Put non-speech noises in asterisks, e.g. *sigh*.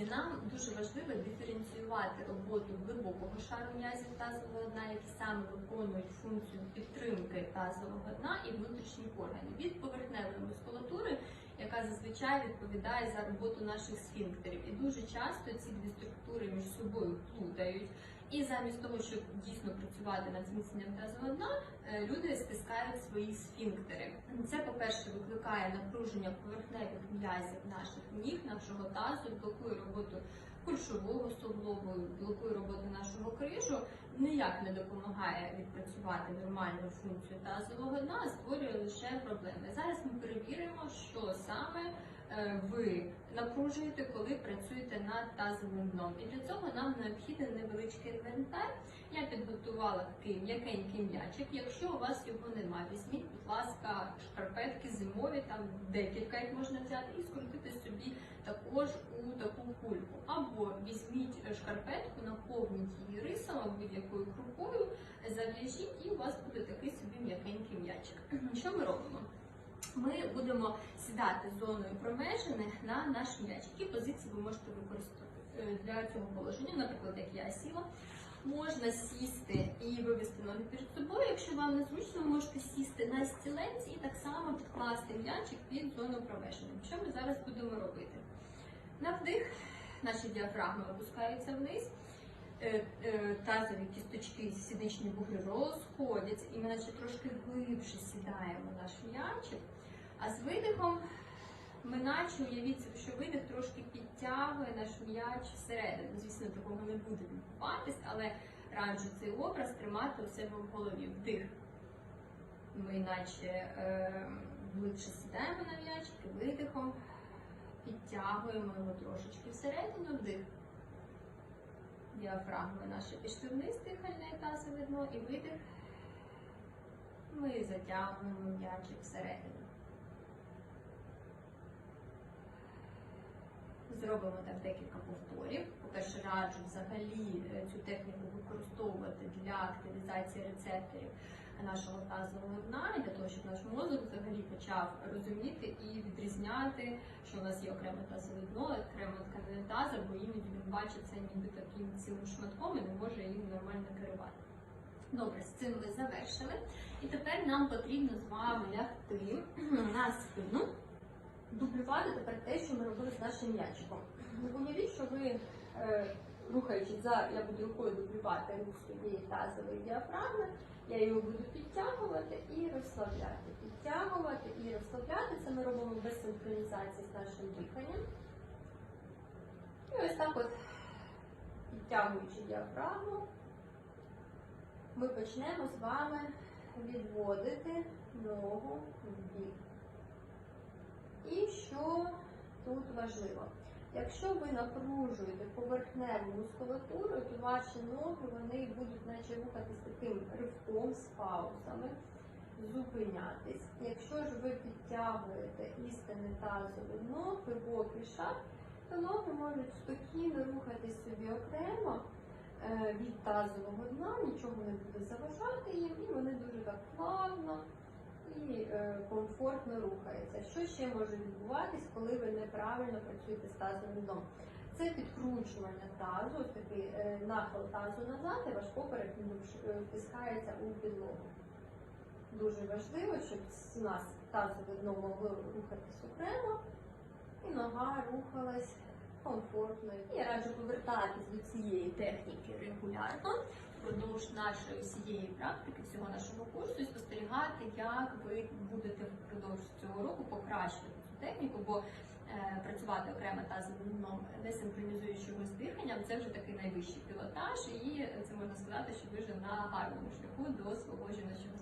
Друзі, нам дуже важливо диференціювати роботу глибокого шару м'язів тазового дна, які саме виконують функцію підтримки тазового дна і внутрішніх органів від поверхневої мускулатури, яка зазвичай відповідає за роботу наших сфінктерів. І дуже часто ці дві структури між собою плутають. І замість того, щоб дійсно працювати над зміцненням тазового дна, е, люди стискають свої сфінктери. Це, по-перше, викликає напруження поверхневих м'язів наших ніг, нашого тазу, блокує роботу кульшового суглобу, блокує роботу нашого крижу, ніяк не допомагає відпрацювати нормальну функцію тазового дна, а створює лише проблеми. Зараз ми перевіримо, що саме е, ви напружуєте, коли працюєте над тазовим дном. І для цього нам необхідний невеличкий інвентар. Я підготувала такий м'якенький м'ячик. Якщо у вас його немає, візьміть, будь ласка, шкарпетки зимові, там декілька їх можна взяти, і скрутити собі також у таку кульку. Або візьміть шкарпетку, наповніть її рисом будь-якою крупою, зав'яжіть, і у вас буде такий собі м'якенький м'ячик. *clears throat* Що ми робимо? Ми будемо сідати зоною промежини на наш м'яч. Які позиції ви можете використати Е, для цього положення, наприклад, як я сіла. Можна сісти і вивести ноги перед собою. Якщо вам незручно, ви можете сісти на стілець і так само підкласти м'ячик під зону промежини. Що ми зараз будемо робити? На вдих наші діафрагми опускаються вниз. Е, е, Тазові кісточки, сідничні бугри розходяться, і ми наче трошки глибше сідаємо наш м'ячик. А з видихом ми наче уявіть, що видих трошки підтягує наш м'яч всередину. Звісно, такого не буде відбуватись, але раджу цей образ тримати у себе в голові. Вдих. Ми наче е, глибше сідаємо на м'ячик, видихом підтягуємо його трошечки всередину, вдих. Діафрагми наші пішли вниз, дихальне тазове дно, і видих. Ми затягуємо м'ячик всередину. Зробимо так декілька повторів. По-перше, раджу взагалі е, цю техніку використовувати для активізації рецепторів нашого тазового дна, і для того, щоб наш мозок взагалі почав розуміти і відрізняти, що у нас є окреме тазове дно, окрема тканина таза, бо іноді він бачить це ніби таким цілим шматком і не може їм нормально керувати. Добре, з цим ми завершили. І тепер нам потрібно з вами лягти *clears throat* на спину дублювати тепер те, що ми робили з нашим м'ячиком. Уявіть, що ви, е, рухаючись за, я буду рукою дублювати рух своєї тазової діафрагми, я його буду підтягувати і розслабляти. Підтягувати і розслабляти. Це ми робимо без синхронізації з нашим диханням. І ось так от, підтягуючи діафрагму, ми почнемо з вами відводити ногу в бік. І що тут важливо? Якщо ви напружуєте поверхневу мускулатуру, то ваші ноги вони будуть наче рухатись таким ривком з паузами, зупинятись. Якщо ж ви підтягуєте істинне тазове дно, глибокий шаг, то ноги можуть спокійно рухатись собі окремо е, від тазового дна, нічого не буде заважати їм, і вони дуже так плавно і е, комфортно рухається. Що ще може відбуватись, коли ви неправильно працюєте з тазовим дном? Це підкручування тазу, ось такий е, нахил тазу назад, і ваш поперек е, втискається у підлогу. Дуже важливо, щоб у нас тазове дно могло рухатись окремо, і нога рухалась комфортно. Я раджу повертатись до цієї техніки регулярно впродовж нашої всієї практики, всього нашого курсу, і спостерігати, як ви будете впродовж цього року покращувати цю техніку, бо е, працювати окремо та з одним синхронізуючи здиханням диханням, це вже такий найвищий пілотаж, і це можна сказати, що ви вже на гарному шляху до свого жіночого.